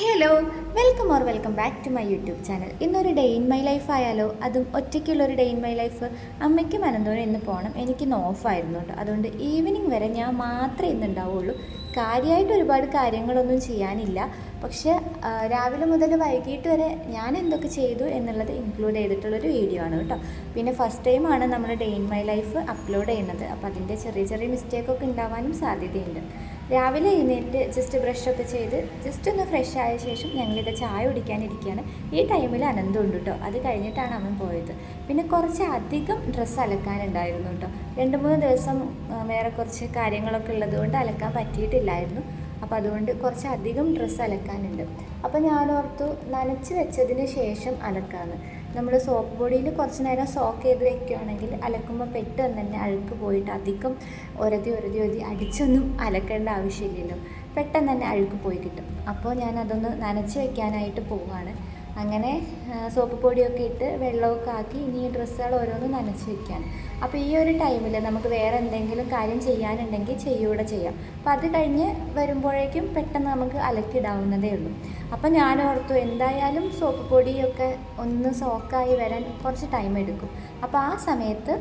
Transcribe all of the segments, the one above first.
Hello welcome or welcome back to my YouTube channel ഇന്നൊരു day in my life ആയാലോ? അതും ഒറ്റയ്ക്കുള്ളൊരു day in my life അമ്മയ്ക്കും അനന്തോനും ഇന്ന് പോകണം എനിക്കിന്ന് ഓഫായിരുന്നു കേട്ടോ അതുകൊണ്ട് ഈവനിങ് വരെ ഞാൻ മാത്രമേ ഇന്ന് ഉണ്ടാവുള്ളൂ കാര്യമായിട്ട് ഒരുപാട് കാര്യങ്ങളൊന്നും ചെയ്യാനില്ല. പക്ഷേ രാവിലെ മുതൽ വൈകിട്ട് വരെ ഞാൻ എന്തൊക്കെ ചെയ്തു എന്നുള്ളത് ഇൻക്ലൂഡ് ചെയ്തിട്ടുള്ളൊരു വീഡിയോ ആണ് കേട്ടോ. പിന്നെ ഫസ്റ്റ് ടൈമാണ് നമ്മൾ day in my life upload ചെയ്യുന്നത്. അപ്പോൾ അതിന്റെ ചെറിയ ചെറിയ മിസ്റ്റേക്കൊക്കെ ഉണ്ടാവാനും സാധ്യതയുണ്ട്. രാവിലെ എഴുന്നേറ്റ് ജസ്റ്റ് ബ്രഷൊക്കെ ചെയ്ത് ജസ്റ്റ് ഒന്ന് ഫ്രഷ് ആയ ശേഷം ഞങ്ങളിത് ചായ കുടിക്കാനിരിക്കുകയാണ് ഈ ടൈമിൽ അനന്തമുണ്ട് കേട്ടോ. അത് കഴിഞ്ഞിട്ടാണ് അവൻ പോയത്. പിന്നെ കുറച്ച് അധികം ഡ്രസ്സ് അലക്കാനുണ്ടായിരുന്നു കേട്ടോ. രണ്ട് മൂന്ന് ദിവസം വേറെ കുറച്ച് കാര്യങ്ങളൊക്കെ ഉള്ളതുകൊണ്ട് അലക്കാൻ പറ്റിയിട്ടില്ലായിരുന്നു. അപ്പോൾ അതുകൊണ്ട് കുറച്ച് അധികം ഡ്രസ്സ് അലക്കാനുണ്ട്. അപ്പോൾ ഞാൻ ഓർത്തു നനച്ച് വെച്ചതിന് ശേഷം അലക്കാന്ന്. നമ്മൾ സോപ്പ് പൊടിയിൽ കുറച്ച് നേരം സോക്ക് ചെയ്ത് വെക്കുകയാണെങ്കിൽ അലക്കുമ്പോൾ പെട്ടെന്ന് തന്നെ അഴുക്ക് പോയിട്ട് അധികം ഒരതി ഒരതി ഒരതി അടിച്ചൊന്നും അലക്കേണ്ട ആവശ്യമില്ലല്ലോ. പെട്ടെന്ന് തന്നെ അഴുക്ക് പോയി കിട്ടും. അപ്പോൾ ഞാൻ അതൊന്ന് നനച്ച് വെക്കാനായിട്ട് പോവുകയാണ് അങ്ങനെ സോപ്പ് പൊടിയൊക്കെ ഇട്ട് വെള്ളമൊക്കെ ആക്കി ഇനി ഈ ഡ്രസ്സുകൾ ഓരോന്ന് നനച്ച് വെക്കുകയാണ് അപ്പോൾ ഈ ഒരു ടൈമിൽ നമുക്ക് വേറെ എന്തെങ്കിലും കാര്യം ചെയ്യാനുണ്ടെങ്കിൽ ചെയ്യൂടെ ചെയ്യാം. അപ്പോൾ അത് കഴിഞ്ഞ് വരുമ്പോഴേക്കും പെട്ടെന്ന് നമുക്ക് അലക്കിടാവുന്നതേ ഉള്ളൂ. അപ്പോൾ ഞാൻ ഓർത്തു എന്തായാലും സോപ്പ് പൊടിയൊക്കെ ഒന്ന് സോക്കായി വരാൻ കുറച്ച് ടൈം എടുക്കും. അപ്പോൾ ആ സമയത്ത്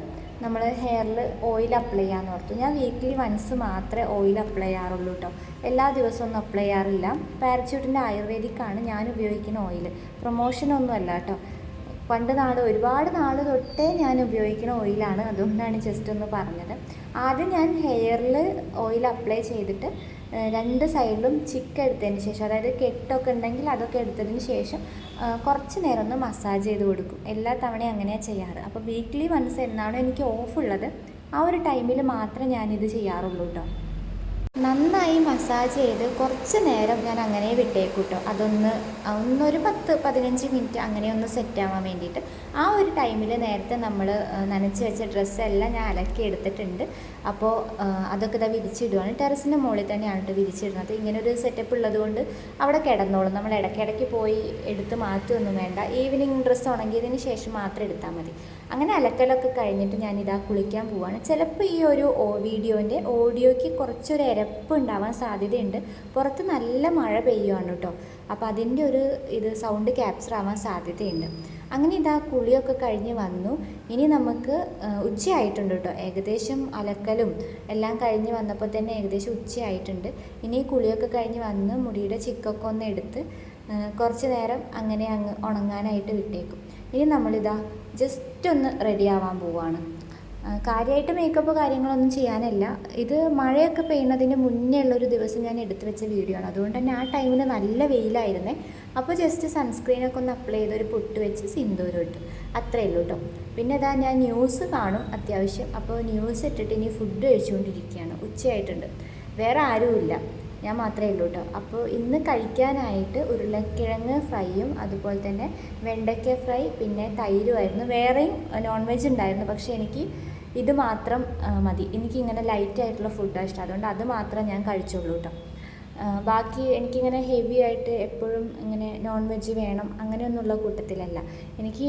നമ്മൾ ഹെയറിൽ ഓയിൽ അപ്ലൈ ചെയ്യാമെന്ന് ഓർത്തു. ഞാൻ വീക്കിലി വൺസ് മാത്രമേ ഓയിൽ അപ്ലൈ ചെയ്യാറുള്ളൂ കേട്ടോ എല്ലാ ദിവസവും ഒന്നും അപ്ലൈ ചെയ്യാറില്ല. പാരച്യൂട്ടിന്റെ ആയുർവേദിക്കാണ് ഞാൻ ഉപയോഗിക്കുന്ന ഓയിൽ പ്രൊമോഷനൊന്നും അല്ല കേട്ടോ പണ്ട് നാൾ ഒരുപാട് നാൾ തൊട്ടേ ഞാൻ ഉപയോഗിക്കുന്ന ഓയിലാണ് അതുകൊണ്ടാണ് ജസ്റ്റ് ഒന്ന് പറഞ്ഞത്. ആദ്യം ഞാൻ ഹെയറിൽ ഓയിൽ അപ്ലൈ ചെയ്തിട്ട് രണ്ട് സൈഡിലും ചിക്ക് എടുത്തതിന് ശേഷം അതായത് കെട്ടൊക്കെ ഉണ്ടെങ്കിൽ അതൊക്കെ എടുത്തതിന് ശേഷം കുറച്ച് നേരം ഒന്ന് മസാജ് ചെയ്ത് കൊടുക്കും. എല്ലാ തവണയും അങ്ങനെയാണ് ചെയ്യാറ്. അപ്പോൾ വീക്ക്ലി വൺസ് എന്നാണോ എനിക്ക് ഓഫ് ഉള്ളത്. ആ ഒരു ടൈമിൽ മാത്രമേ ഞാനിത് ചെയ്യാറുള്ളൂ കേട്ടോ നന്നായി മസാജ് ചെയ്ത് കുറച്ച് നേരം ഞാൻ അങ്ങനെ വിട്ടേക്കൂട്ടോ കേട്ടോ അതൊന്ന് ഒന്നൊരു പത്ത് പതിനഞ്ച് മിനിറ്റ് അങ്ങനെ ഒന്ന് സെറ്റ് ആവാൻ വേണ്ടിയിട്ട്. ആ ഒരു ടൈമിൽ നേരത്തെ നമ്മൾ നനച്ച് വെച്ച ഡ്രസ്സെല്ലാം ഞാൻ അലക്കി എടുത്തിട്ടുണ്ട്. അപ്പോൾ അതൊക്കെ ഇതാ വിരിച്ചിടുവാണ്. ടെറസിന്റെ മുകളിൽ തന്നെയാണ് വിരിച്ചിടുന്നത്. ഇങ്ങനെ ഒരു സെറ്റപ്പ് ഉള്ളതുകൊണ്ട് അവിടെ കിടന്നോളും. നമ്മൾ ഇടയ്ക്കിടയ്ക്ക് പോയി എടുത്ത് മാറ്റുമൊന്നും വേണ്ട. ഈവനിങ് ഡ്രസ്സ് ഉണങ്ങിയതിന് ശേഷം മാത്രം എടുത്താൽ മതി. അങ്ങനെ അലക്കലൊക്കെ കഴിഞ്ഞിട്ട് ഞാനിതാ കുളിക്കാൻ പോവാണ്. ചിലപ്പോൾ ഈ ഒരു വീഡിയോന്റെ ഓഡിയോയ്ക്ക് കുറച്ചൊരു എരപ്പ് ഉണ്ടാവാൻ സാധ്യതയുണ്ട്. പുറത്ത് നല്ല മഴ പെയ്യുവാണ് കേട്ടോ അപ്പോൾ അതിന്റെ ഒരു ഇത് സൗണ്ട് ക്യാപ്ചർ ആവാൻ സാധ്യതയുണ്ട്. അങ്ങനെ ഇതാ കുളിയൊക്കെ കഴിഞ്ഞ് വന്നു. ഇനി നമുക്ക് ഉച്ചയായിട്ടുണ്ട് കേട്ടോ ഏകദേശം അലക്കലും എല്ലാം കഴിഞ്ഞ് വന്നപ്പോൾ തന്നെ ഏകദേശം ഉച്ചയായിട്ടുണ്ട്. ഇനി കുളിയൊക്കെ കഴിഞ്ഞ് വന്ന് മുടിയുടെ ചിക്കൊക്കെ ഒന്ന് എടുത്ത് കുറച്ച് നേരം അങ്ങനെ അങ്ങ് ഉണങ്ങാനായിട്ട് വിട്ടേക്കും. ഇനി നമ്മളിതാ ജസ്റ്റ് ഒന്ന് റെഡി ആവാൻ ആ, കാര്യമായിട്ട് മേക്കപ്പ് കാര്യങ്ങളൊന്നും ചെയ്യാനല്ല. ഇത് മഴയൊക്കെ പെയ്യുന്നതിന് മുന്നേ ഉള്ളൊരു ദിവസം ഞാൻ എടുത്തു വെച്ച വീഡിയോ ആണ്. അതുകൊണ്ട് തന്നെ ആ ടൈമിൽ നല്ല വെയിലായിരുന്നേ. അപ്പോൾ ജസ്റ്റ് സൺസ്ക്രീനൊക്കെ ഒന്ന് അപ്ലൈ ചെയ്ത് ഒരു പൊട്ട് വെച്ച് സിന്ദൂരം ഇട്ടു. അത്രയേ ഉള്ളൂ കേട്ടോ പിന്നെ ഇതാ ഞാൻ ന്യൂസ് കാണും അത്യാവശ്യം. അപ്പോൾ ന്യൂസ് ഇട്ടിട്ട് ഇനി ഫുഡ് കഴിച്ചുകൊണ്ടിരിക്കുകയാണ് ഉച്ചയായിട്ടുണ്ട്. വേറെ ആരുമില്ല. ഞാൻ മാത്രമേ ഉള്ളൂ കേട്ടോ അപ്പോൾ ഇന്ന് കഴിക്കാനായിട്ട് ഉരുളക്കിഴങ്ങ് ഫ്രൈയും അതുപോലെ തന്നെ വെണ്ടയ്ക്ക ഫ്രൈ പിന്നെ തൈരുമായിരുന്നു വേറെയും നോൺ വെജ് ഉണ്ടായിരുന്നു. പക്ഷേ എനിക്ക് ഇത് മാത്രം മതി. എനിക്കിങ്ങനെ ലൈറ്റ് ആയിട്ടുള്ള ഫുഡാണ് ഇഷ്ടം. അതുകൊണ്ട് അത് മാത്രമേ ഞാൻ കഴിച്ചുള്ളൂ കേട്ടോ ബാക്കി എനിക്കിങ്ങനെ ഹെവി ആയിട്ട് എപ്പോഴും ഇങ്ങനെ നോൺ വെജ് വേണം അങ്ങനെയൊന്നുള്ള കൂട്ടത്തിലല്ല. എനിക്ക്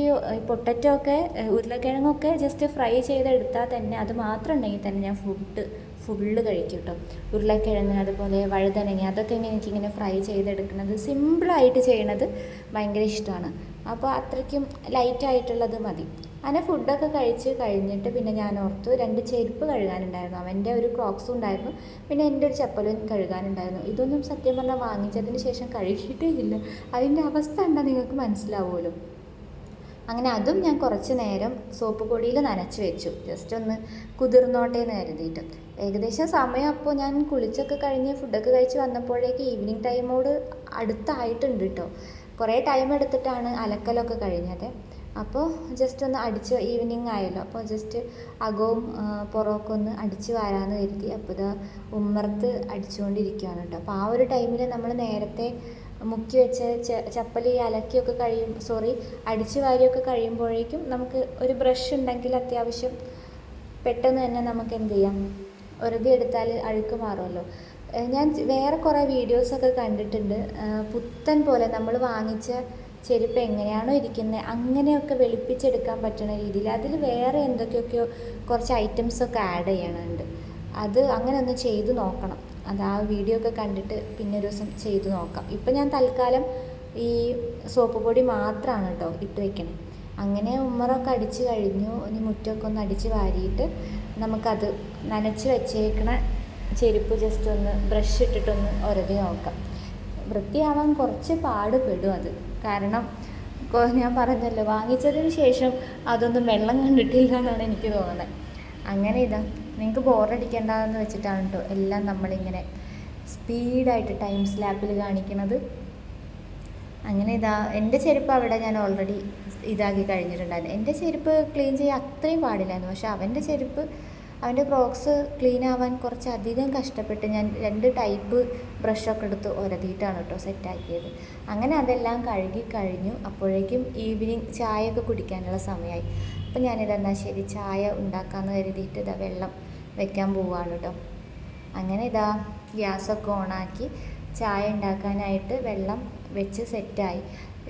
പൊട്ടറ്റോ ഒക്കെ ഉരുളക്കിഴങ്ങൊക്കെ ജസ്റ്റ് ഫ്രൈ ചെയ്തെടുത്താൽ തന്നെ അത് മാത്രം ഉണ്ടെങ്കിൽ തന്നെ ഞാൻ ഫുഡ് ഫുള്ള് കഴിക്കും കേട്ടോ ഉരുളക്കിഴങ്ങ് അതുപോലെ വഴുതനങ്ങ അതൊക്കെ ഇങ്ങനെ എനിക്കിങ്ങനെ ഫ്രൈ ചെയ്തെടുക്കുന്നത് സിമ്പിളായിട്ട് ചെയ്യണത് ഭയങ്കര ഇഷ്ടമാണ്. അപ്പോൾ അത്രയ്ക്കും ലൈറ്റായിട്ടുള്ളത് മതി. അങ്ങനെ ഫുഡൊക്കെ കഴിച്ച് കഴിഞ്ഞിട്ട് പിന്നെ ഞാൻ ഓർത്തു രണ്ട് ചെരുപ്പ് കഴുകാനുണ്ടായിരുന്നു. അവന്റെ ഒരു ക്രോക്സും ഉണ്ടായിരുന്നു. പിന്നെ എന്റെ ഒരു ചപ്പലും കഴുകാനുണ്ടായിരുന്നു. ഇതൊന്നും സത്യം പറഞ്ഞാൽ വാങ്ങിച്ചതിന് ശേഷം കഴുകിയിട്ടേ ഇല്ല. അതിന്റെ അവസ്ഥ എന്താ നിങ്ങൾക്ക് മനസ്സിലാവുമല്ലോ? അങ്ങനെ അതും ഞാൻ കുറച്ച് നേരം സോപ്പ് പൊടിയിൽ നനച്ച് വെച്ചു. ജസ്റ്റ് ഒന്ന് കുതിർന്നോട്ടേ എന്ന് കരുതിയിട്ട്. ഏകദേശം സമയം അപ്പോൾ ഞാൻ കുളിച്ചൊക്കെ കഴിഞ്ഞ് ഫുഡൊക്കെ കഴിച്ച് വന്നപ്പോഴേക്ക് ഈവനിങ് ടൈമോട് അടുത്തായിട്ടുണ്ട് കേട്ടോ കുറേ ടൈം എടുത്തിട്ടാണ് അലക്കലൊക്കെ കഴിഞ്ഞത്. അപ്പോൾ ജസ്റ്റ് ഒന്ന് അടിച്ച് ഈവനിങ് ആയല്ലോ. അപ്പോൾ ജസ്റ്റ് അകവും പുറമൊക്കെ ഒന്ന് അടിച്ച് വാരാന്ന് കരുതി. അപ്പോൾ ഇത് ഉമ്മർത്ത് അടിച്ചുകൊണ്ടിരിക്കുകയാണ് കേട്ടോ അപ്പോൾ ആ ഒരു ടൈമിൽ നമ്മൾ നേരത്തെ മുക്കി വെച്ച ചപ്പലി അലക്കിയൊക്കെ കഴിയും സോറി അടിച്ച് വാരിയൊക്കെ കഴിയുമ്പോഴേക്കും നമുക്ക് ഒരു ബ്രഷ് ഉണ്ടെങ്കിൽ അത്യാവശ്യം പെട്ടെന്ന് തന്നെ നമുക്ക് എന്ത് ചെയ്യാം? വെറുതെ എടുത്താൽ അഴുക്ക് മാറുമല്ലോ. ഞാൻ വേറെ കുറേ വീഡിയോസൊക്കെ കണ്ടിട്ടുണ്ട്. പുത്തൻ പോലെ നമ്മൾ വാങ്ങിച്ച ചെരുപ്പ് എങ്ങനെയാണോ ഇരിക്കുന്നത് അങ്ങനെയൊക്കെ വെളുപ്പിച്ചെടുക്കാൻ പറ്റുന്ന രീതിയിൽ അതിൽ വേറെ എന്തൊക്കെയൊക്കെയോ കുറച്ച് ഐറ്റംസൊക്കെ ആഡ് ചെയ്യണുണ്ട്. അത് അങ്ങനെ ഒന്ന് ചെയ്ത് നോക്കണം. അത് ആ വീഡിയോ ഒക്കെ കണ്ടിട്ട് പിന്നെ ഒരു ദിവസം ചെയ്തു നോക്കാം. ഇപ്പം ഞാൻ തൽക്കാലം ഈ സോപ്പ് പൊടി മാത്രമാണ് കേട്ടോ ഇട്ട് വെക്കണേ. അങ്ങനെ ഉമ്മറൊക്കെ അടിച്ച് കഴിഞ്ഞു. ഇനി മുറ്റമൊക്കെ ഒന്ന് അടിച്ച് വാരിയിട്ട് നമുക്കത് നനച്ച് വെച്ചേക്കണ ചെരുപ്പ് ജസ്റ്റ് ഒന്ന് ബ്രഷ് ഇട്ടിട്ടൊന്ന് ഉരതി നോക്കാം. വൃത്തിയാവാൻ കുറച്ച് പാടുപെടും അത്. കാരണം ഞാൻ പറഞ്ഞല്ലോ വാങ്ങിച്ചതിന് ശേഷം അതൊന്നും വെള്ളം കണ്ടിട്ടില്ല എന്നാണ് എനിക്ക് തോന്നുന്നത്. അങ്ങനെ ഇതാ. നിങ്ങൾക്ക് ബോറടിക്കേണ്ടതെന്ന് വെച്ചിട്ടാണ് കേട്ടോ എല്ലാം നമ്മളിങ്ങനെ സ്പീഡായിട്ട് ടൈം സ്ലാപ്പിൽ കാണിക്കണത്. അങ്ങനെ ഇതാ എന്റെ ചെരുപ്പ് അവിടെ ഞാൻ ഓൾറെഡി ഇതാക്കി കഴിഞ്ഞിട്ടുണ്ടായിരുന്നു. എന്റെ ചെരുപ്പ് ക്ലീൻ ചെയ്യാൻ അത്രയും പാടില്ലായിരുന്നു. പക്ഷെ അവന്റെ ചെരുപ്പ് അവന്റെ ക്രോക്സ് ക്ലീൻ ആവാൻ കുറച്ചധികം കഷ്ടപ്പെട്ട് ഞാൻ രണ്ട് ടൈപ്പ് ബ്രഷൊക്കെ എടുത്ത് ഒരതിയിട്ടാണ് കേട്ടോ സെറ്റാക്കിയത് അങ്ങനെ അതെല്ലാം കഴുകി കഴിഞ്ഞു. അപ്പോഴേക്കും ഈവനിങ് ചായയൊക്കെ കുടിക്കാനുള്ള സമയമായി അപ്പം ഞാനിതെന്നാൽ ശരി ചായ ഉണ്ടാക്കാമെന്ന് കരുതിയിട്ട് ഇതാ വെള്ളം വെക്കാൻ പോവുകയാണ് കേട്ടോ അങ്ങനെ ഇതാ ഗ്യാസൊക്കെ ഓണാക്കി ചായ ഉണ്ടാക്കാനായിട്ട് വെള്ളം വെച്ച് സെറ്റായി.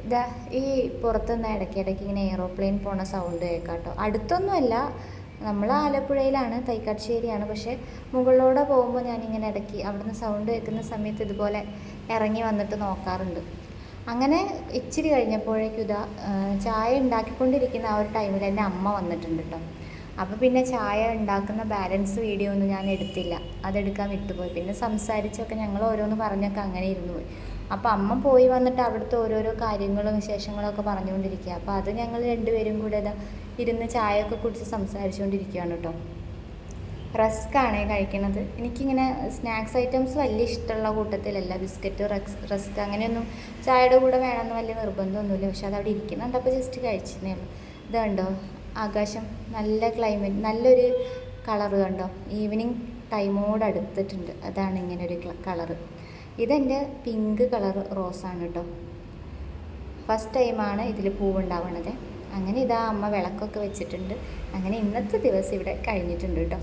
ഇതാ ഈ പുറത്തുനിന്ന് ഇടയ്ക്കിടയ്ക്ക് ഇങ്ങനെ എയ്റോപ്ലെയിൻ പോണ സൗണ്ട് കേൾക്കാം കേട്ടോ അടുത്തൊന്നുമല്ല നമ്മൾ ആലപ്പുഴയിലാണ് തൈക്കാട്ടുശ്ശേരിയാണ്. പക്ഷേ മുകളിലൂടെ പോകുമ്പോൾ ഞാനിങ്ങനെ ഇടയ്ക്ക് അവിടുന്ന് സൗണ്ട് കേൾക്കുന്ന സമയത്ത് ഇതുപോലെ ഇറങ്ങി വന്നിട്ട് നോക്കാറുണ്ട്. അങ്ങനെ ഇച്ചിരി കഴിഞ്ഞപ്പോഴേക്കും ഇതാ ചായ ഉണ്ടാക്കിക്കൊണ്ടിരിക്കുന്ന ആ ഒരു ടൈമിൽ എന്റെ അമ്മ വന്നിട്ടുണ്ട് കേട്ടോ അപ്പോൾ പിന്നെ ചായ ഉണ്ടാക്കുന്ന ബാലൻസ് വീഡിയോ ഒന്നും ഞാൻ എടുത്തില്ല. അതെടുക്കാൻ വിട്ടുപോയി. പിന്നെ സംസാരിച്ചൊക്കെ ഞങ്ങൾ ഓരോന്ന് പറഞ്ഞൊക്കെ അങ്ങനെ ഇരുന്നു പോയി. അപ്പോൾ അമ്മ പോയി വന്നിട്ട് അവിടുത്തെ ഓരോരോ കാര്യങ്ങളും വിശേഷങ്ങളൊക്കെ പറഞ്ഞുകൊണ്ടിരിക്കുക. അപ്പോൾ അത് ഞങ്ങൾ രണ്ടുപേരും കൂടെ ഇരുന്ന് ചായയൊക്കെ കുടിച്ച് സംസാരിച്ചുകൊണ്ടിരിക്കുകയാണ് കേട്ടോ. റസ്ക് ആണ് കഴിക്കണത്. എനിക്കിങ്ങനെ സ്നാക്സ് ഐറ്റംസ് വലിയ ഇഷ്ടമുള്ള കൂട്ടത്തിലല്ല. ബിസ്ക്കറ്റ് റക്സ് റസ്ക് അങ്ങനെയൊന്നും ചായയുടെ കൂടെ വേണമെന്ന് വലിയ നിർബന്ധമൊന്നുമില്ല. പക്ഷെ അതവിടെ ഇരിക്കുന്നുണ്ട്. അപ്പോൾ ജസ്റ്റ് കഴിച്ചിരുന്നേ ഉള്ളൂ. ഇത് കണ്ടോ? ആകാശം നല്ല ക്ലൈമറ്റ് നല്ലൊരു കളർ കണ്ടോ? ഈവനിങ് ടൈമോട് അടുത്തിട്ടുണ്ട്. അതാണ് ഇങ്ങനെ ഒരു കളർ ഇതെന്റെ പിങ്ക് കളർ റോസാണ് കേട്ടോ ഫസ്റ്റ് ടൈമാണ് ഇതിൽ പൂവുണ്ടാവണത്. അങ്ങനെ ഇതാ അമ്മ വിളക്കൊക്കെ വെച്ചിട്ടുണ്ട്. അങ്ങനെ ഇന്നത്തെ ദിവസം ഇവിടെ കഴിഞ്ഞിട്ടുണ്ട് കേട്ടോ